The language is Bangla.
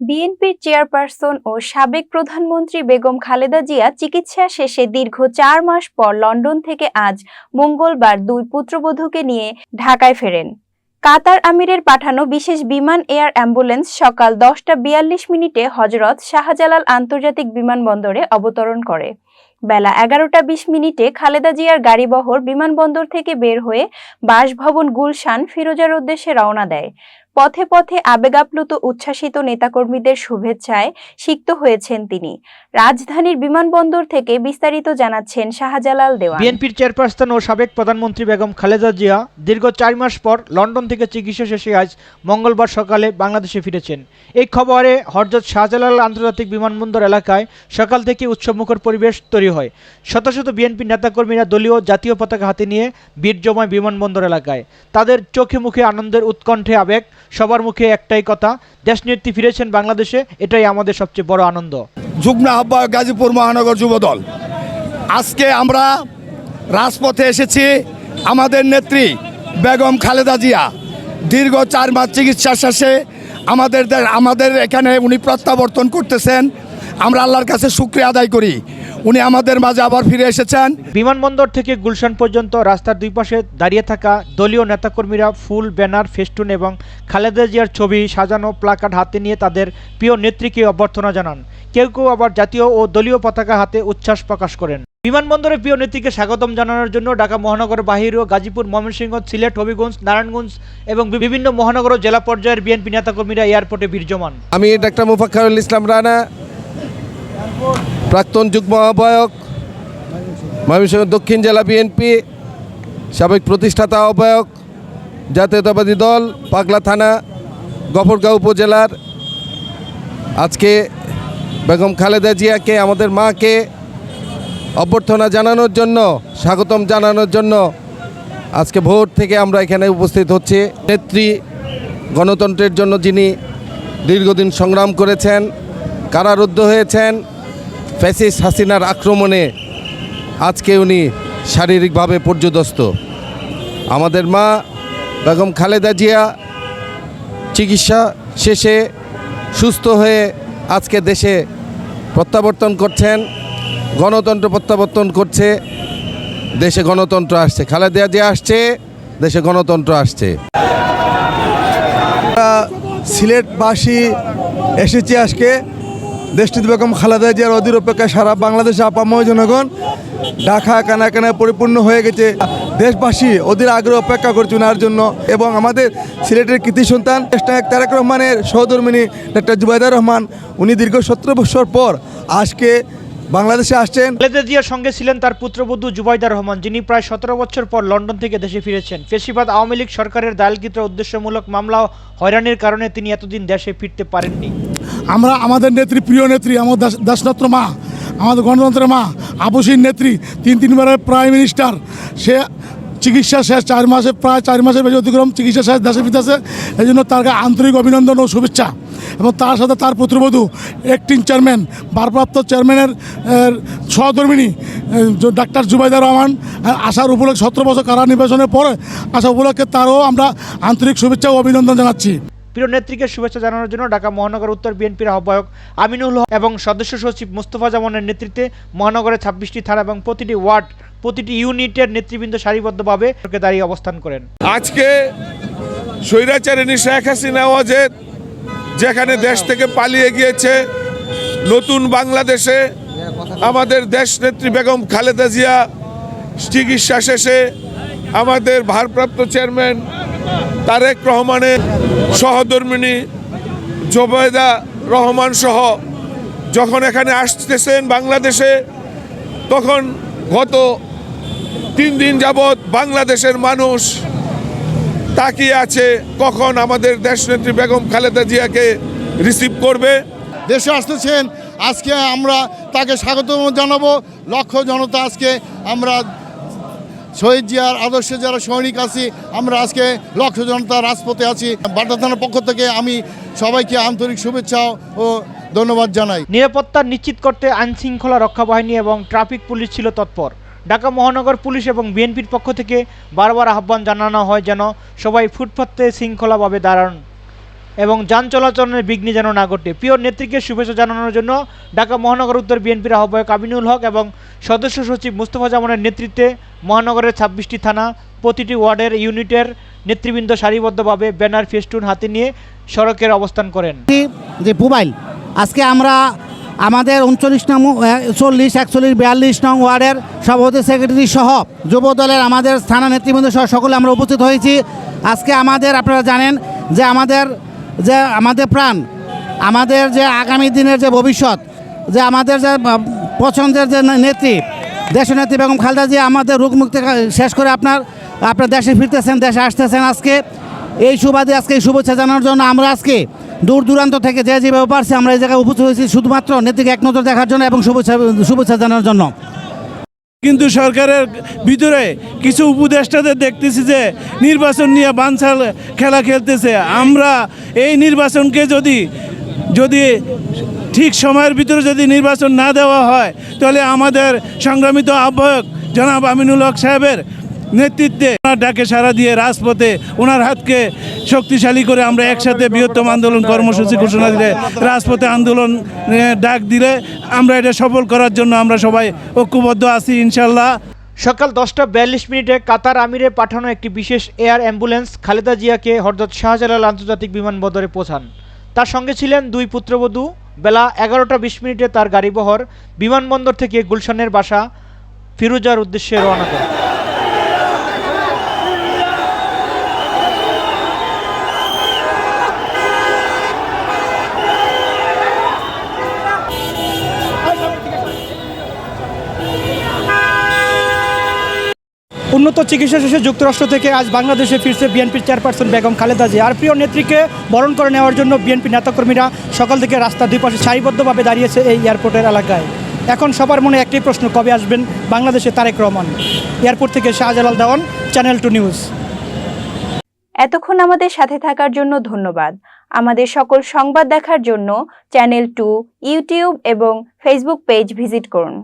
বিএনপির চেয়ারপারসন ও সাবেক প্রধানমন্ত্রী বেগম খালেদা জিয়া চিকিৎসা শেষে দীর্ঘ চার মাস পর লন্ডন থেকে আজ মঙ্গলবার দুই পুত্রবধূকে নিয়ে ঢাকায় ফেরেন। কাতার আমিরের পাঠানো বিশেষ বিমান এয়ার অ্যাম্বুলেন্স সকাল দশটা বিয়াল্লিশ মিনিটে হজরত শাহজালাল আন্তর্জাতিক বিমানবন্দরে অবতরণ করে। বেলা এগারোটা বিশ মিনিটে খালেদা জিয়ার গাড়িবহর বিমানবন্দর থেকে বের হয়ে বাসভবন গুলশান ফিরোজার উদ্দেশ্যে রওনা দেয়। পথে পথে আবেগাপ্লুত উচ্ছ্বাসিত নেতাকর্মীদের শুভেচ্ছায় সিক্ত হয়েছেন তিনি। রাজধানীর বিমানবন্দর থেকে বিস্তারিত জানাচ্ছেন শাহজালাল দেওয়ান। বিএনপির চেয়ারপারসন ও সাবেক প্রধানমন্ত্রী বেগম খালেদা জিয়া দীর্ঘ চার মাস পর লন্ডন থেকে চিকিৎসা শেষে আজ মঙ্গলবার সকালে বাংলাদেশে ফিরেছেন। এই খবরে হরজত শাহজালাল আন্তর্জাতিক বিমানবন্দর এলাকায় সকাল থেকে উৎসবমুখর পরিবেশ তৈরি হয়। শত শত বিএনপি নেতাকর্মীরা দলীয় জাতীয় পতাকা হাতে নিয়ে ভিড় জমায় বিমানবন্দর এলাকায়। তাদের চোখে মুখে আনন্দের উৎকণ্ঠে আবেগ, সবার মুখে একটাই কথা দেশ দেশনেত্রী ফিরেছেন বাংলাদেশে, এটাই আমাদের সবচেয়ে বড় আনন্দ। যুগ্ম আহ্বায়ক গাজীপুর মহানগর যুবদল আজকে আমরা রাজপথে এসেছি আমাদের নেত্রী বেগম খালেদা জিয়া। দীর্ঘ চার মাস চিকিৎসা শেষে আমাদের আমাদের এখানে উনি প্রত্যাবর্তন করতেছেন। আমরা আল্লাহর কাছে শুক্রিয়া আদায় করি। উনি আমাদের মাঝে আবার ফিরে এসেছেন। বিমানবন্দর থেকে গুলশান পর্যন্ত রাস্তার দুই পাশে দাঁড়িয়ে থাকা দলীয় নেতাকর্মীরা ফুল ব্যানার ফেস্টুন এবং খালেদা জিয়ার ছবি সাজানো প্লাকার্ড হাতে নিয়ে তাদের প্রিয় নেত্রীকে অভ্যর্থনা জানান। কেউ কেউ আবার জাতীয় ও দলীয় পতাকা হাতে উচ্ছ্বাস প্রকাশ করেন। বিমানবন্দরে প্রিয় নেত্রীকে স্বাগতম জানানোর জন্য ঢাকা মহানগর বাহির ও গাজীপুর ময়মনসিংহ সিলেট হবিগঞ্জ নারায়ণগঞ্জ এবং বিভিন্ন মহানগর ও জেলা পর্যায়ের বিএনপি নেতাকর্মীরা এয়ারপোর্টে ভিড় আমি ডাক্তার মুফাক্কারুল ইসলাম রানা। প্রাক্তন যুগ্ম আহ্বায়ক ময়মনসিংহ দক্ষিণ জেলা বিএনপি, সাবেক প্রতিষ্ঠাতা আহ্বায়ক, জাতীয়তাবাদী দল, পাগলা থানা, গফরগাঁও উপজেলার আজকে বেগম খালেদা জিয়াকে, আমাদের মাকে অভ্যর্থনা জানানোর জন্য, স্বাগতম জানানোর জন্য আজকে ভোর থেকে আমরা এখানে উপস্থিত হচ্ছি। নেত্রী গণতন্ত্রের জন্য যিনি দীর্ঘদিন সংগ্রাম করেছেন, কারারুদ্ধ হয়েছেন ফ্যাসিস হাসিনার আক্রমণে আজকে উনি শারীরিকভাবে পর্যদস্ত। আমাদের মা বেগম খালেদা জিয়া চিকিৎসা শেষে সুস্থ হয়ে আজকে দেশে প্রত্যাবর্তন করছেন, গণতন্ত্র প্রত্যাবর্তন করছে, দেশে গণতন্ত্র আসছে। খালেদা জিয়া আসছে, দেশে গণতন্ত্র আসছে। সিলেটবাসী এসেছি আজকে। দেশটিতে বেগম খালেদা জিয়ার অধীর অপেক্ষায় সারা বাংলাদেশে আপাময় জনগণ ঢাকা কানা কানায় পরিপূর্ণ হয়ে গেছে। দেশবাসী অধীর আগ্রহ অপেক্ষা করছে ওনার জন্য এবং আমাদের সিলেটের কৃতি সন্তান দেশনায়ক তারেক রহমানের সহধর্মিনী ডাক্তার জুবাইদার রহমান, উনি দীর্ঘ সতেরো বছর পর আজকে বাংলাদেশে আসছেন। খালেদা জিয়ার সঙ্গে ছিলেন তার পুত্রবধূ জুবাইদা রহমান, যিনি প্রায় সতেরো বছর পর লন্ডন থেকে দেশে ফিরেছেন। ফেসিবাদ আওয়ামী লীগ সরকারের দায়ালকৃত উদ্দেশ্যমূলক মামলা হয়রানির কারণে তিনি এতদিন দেশে ফিরতে পারেননি। আমরা আমাদের নেত্রী, প্রিয় নেত্রী, আমার দাস- দাসনাত্র মা, আমাদের গণতন্ত্রের মা আপসীর নেত্রী, তিন তিনবারের প্রাইম মিনিস্টার, সে চিকিৎসা শেষ, চার মাসে, প্রায় চার মাসের বেশি অতিক্রম চিকিৎসা শেষ দেশে ফিরতেছে এই জন্য তার আন্তরিক অভিনন্দন ও শুভেচ্ছা। এবং তার সাথে তার পুত্রবধূ অ্যাক্টিং চেয়ারম্যান ভারপ্রাপ্ত চেয়ারম্যানের সহধর্মিনী ডাক্তার জুবাইদা রহমান আসার উপলক্ষে সতেরো বছর কারা নির্বাচনের পরে আসা উপলক্ষে তারও আমরা আন্তরিক শুভেচ্ছা ও অভিনন্দন জানাচ্ছি। প্রিয় নেত্রীকে শুভেচ্ছা জানানোর জন্য ঢাকা মহানগর উত্তর বিএনপির আহ্বায়ক আমিনুল হক এবং সদস্য সচিব মুস্তফা জামানের নেতৃত্বে মহানগরের ছাব্বিশটি থানা এবং প্রতিটি ওয়ার্ড, প্রতিটি ইউনিটের নেতৃবৃন্দ সারিবদ্ধভাবে দাঁড়িয়ে অবস্থান করেন। আজকে স্বৈরাচারিণী শেখ হাসিনা যেখানে দেশ থেকে পালিয়ে গিয়েছে নতুন বাংলাদেশে, আমাদের দেশ নেত্রী বেগম খালেদা জিয়া, চিকিৎসা শেষে আমাদের ভারপ্রাপ্ত চেয়ারম্যান তারেক রহমানের সহধর্মিনী জোবেদা রহমান সহ যখন এখানে আসতেছেন বাংলাদেশে, তখন গত তিন দিন যাবৎ বাংলাদেশের মানুষ তাকিয়ে আছে কখন আমাদের দেশনেত্রী বেগম খালেদা জিয়াকে রিসিভ করবে। দেশে আসতেছেন, আজকে আমরা তাকে স্বাগত জানাব। লক্ষ জনতা আজকে আমরা শহীদ জিয়ার আদর্শে যারা সৈনিক আছি, আমরা আজকে লক্ষ জনতা রাজপথে আছি। বার্তা থানার পক্ষ থেকে আমি সবাইকে আন্তরিক শুভেচ্ছা ও ধন্যবাদ জানাই। নিরাপত্তা নিশ্চিত করতে আইন শৃঙ্খলা রক্ষা বাহিনী এবং ট্রাফিক পুলিশ ছিল তৎপর। ঢাকা মহানগর পুলিশ এবং বিএনপির পক্ষ থেকে বারবার আহ্বান জানানো হয় যেন সবাই ফুটপাতে শৃঙ্খলাভাবে দাঁড়ান। এবং যান চলাচলের বিঘ্ন যেন না ঘটে। প্রিয় নেত্রীকে শুভেচ্ছা জানানোর জন্য ঢাকা মহানগর উত্তর বিএনপির আহ্বায়ক আমিনুল হক এবং সদস্য সচিব মুস্তফা জামানের নেতৃত্বে মহানগরের ছাব্বিশটি থানা, প্রতিটি ওয়ার্ডের ইউনিটের নেতৃবৃন্দ সারিবদ্ধভাবে ব্যানার, ফেস্টুন হাতে নিয়ে সড়কের অবস্থান করেন। যে মোবাইল আজকে আমরা আমাদের উনচল্লিশ নং চল্লিশ, একচল্লিশ, বিয়াল্লিশ নং ওয়ার্ডের সভাপতি সেক্রেটারি সহ যুব দলের আমাদের স্থানীয় নেতৃবৃন্দ সহ সকলে আমরা উপস্থিত হয়েছি। আজকে আমাদের, আপনারা জানেন যে আমাদের যে আমাদের প্রাণ, আমাদের যে আগামী দিনের যে ভবিষ্যৎ, যে আমাদের যে পছন্দের যে নেত্রী, দেশনেত্রী বেগম খালেদা জিয়া আমাদের রোগমুক্তি শেষ করে আপনার আপনার দেশে ফিরতেছেন, দেশে আসতেছেন আজকে। এই সুবাদে আজকে এই শুভেচ্ছা জানানোর জন্য আমরা আজকে দূর দূরান্ত থেকে যে যেভাবে পারছি আমরা এই জায়গায় উপস্থিত হয়েছি শুধুমাত্র নেত্রীকে এক নজর দেখার জন্য এবং শুভেচ্ছা শুভেচ্ছা জানানোর জন্য। কিন্তু সরকারের ভিতরে কিছু উপদেষ্টাদের দেখতেছি যে নির্বাচন নিয়ে বানসাল খেলা খেলতেছে। আমরা এই নির্বাচনকে যদি যদি ঠিক সময়ের ভিতরে যদি নির্বাচন না দেওয়া হয়, তাহলে আমাদের সংগ্রামিত আহ্বায়ক জনাব আমিনুল হক সাহেবের নেতৃত্বে ওনার ডাকে সারা দিয়ে রাজপথে ওনার হাতকে শক্তিশালী করে আমরা একসাথে বৃহত্তম আন্দোলন কর্মসূচি ঘোষণা দিলে, রাজপথে আন্দোলন ডাক দিলে আমরা এটা সফল করার জন্য আমরা সবাই ঐক্যবদ্ধ আছি, ইনশাল্লাহ। সকাল দশটা বিয়াল্লিশ মিনিটে কাতার আমিরে পাঠানো একটি বিশেষ এয়ার অ্যাম্বুলেন্স খালেদা জিয়াকে হরজত শাহজালাল আন্তর্জাতিক বিমানবন্দরে পৌঁছান। তার সঙ্গে ছিলেন দুই পুত্রবধূ। বেলা এগারোটা বিশ মিনিটে তার গাড়িবহর বিমানবন্দর থেকে গুলশানের বাসা ফিরুজার উদ্দেশ্যে রওনা করে উন্নত চিকিৎসা শেষে যুক্তরাষ্ট্র থেকে আজ বাংলাদেশে ফিরছে বিএনপির চেয়ারপারসন বেগম খালেদা জিয়া। আর প্রিয় নেত্রীকে বরণ করে নেওয়ার জন্য বিএনপি নেতাকর্মীরা সকাল থেকে রাস্তা দুই পাশে সারিবদ্ধভাবে দাঁড়িয়েছে এই এয়ারপোর্টের এলাকায়। এখন সবার মনে একটি প্রশ্ন, কবে আসবেন বাংলাদেশে তারেক রহমান? এয়ারপোর্ট থেকে Shahjalal Dewan channel two news এতক্ষণ আমাদের সাথে থাকার জন্য ধন্যবাদ। আমাদের সকল সংবাদ দেখার জন্য চ্যানেল টু ইউটিউব এবং ফেসবুক পেজ ভিজিট করুন।